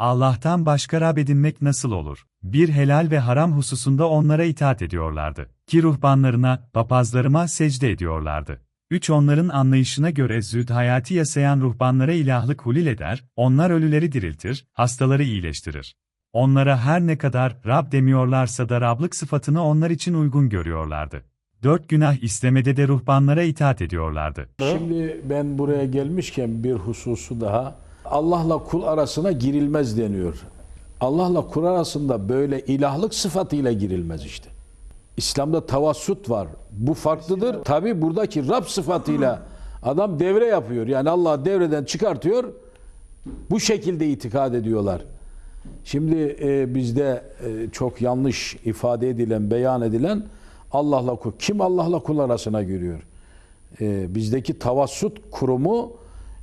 Allah'tan başka Rab edinmek nasıl olur? Bir helal ve haram hususunda onlara itaat ediyorlardı. Ki ruhbanlarına, papazlarıma secde ediyorlardı. 3. Onların anlayışına göre zühd hayatı yasayan ruhbanlara ilahlık hulil eder, onlar ölüleri diriltir, hastaları iyileştirir. Onlara her ne kadar Rab demiyorlarsa da Rablık sıfatını onlar için uygun görüyorlardı. Dört günah istemede de ruhbanlara itaat ediyorlardı. Şimdi ben buraya gelmişken bir hususu daha. Allah'la kul arasına girilmez deniyor. Allah'la kul arasında böyle ilahlık sıfatıyla girilmez işte. İslam'da tavassut var. Bu farklıdır. Tabi buradaki Rab sıfatıyla adam devre yapıyor. Yani Allah devreden çıkartıyor. Bu şekilde itikad ediyorlar. Şimdi e, bizde e, çok yanlış ifade edilen, beyan edilen Allah'la kul. Kim Allah'la kul arasına giriyor? E, bizdeki tavassut kurumu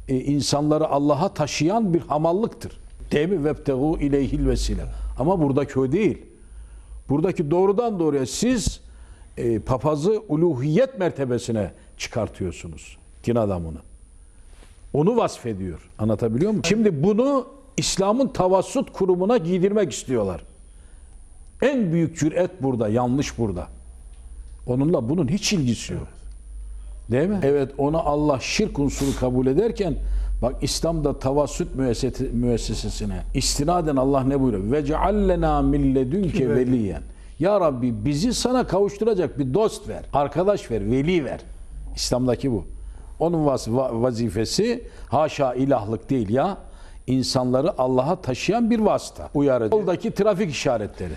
e, insanları Allah'a taşıyan bir hamallıktır. Değil mi? Vebtegu ileyhil vesile. Ama buradaki o değil. Buradaki doğrudan doğruya siz e, papazı uluhiyet mertebesine çıkartıyorsunuz. Din adamını. Onu vasfediyor. Anlatabiliyor muyum? Şimdi bunu İslam'ın tavassut kurumuna giydirmek istiyorlar. En büyük cüret burada, yanlış burada. Onunla bunun hiç ilgisi yok. Değil mi? Evet onu Allah şirk unsuru kabul ederken bak İslam'da tavassut müessesesi- müessesesine istinaden Allah ne buyuruyor? Ve ceallena min ledünke veliyen. Ya Rabbi bizi sana kavuşturacak bir dost ver, arkadaş ver, veli ver. İslam'daki bu. Onun vazifesi haşa ilahlık değil ya. insanları Allah'a taşıyan bir vasıta. Uyarı. Yoldaki trafik işaretleri.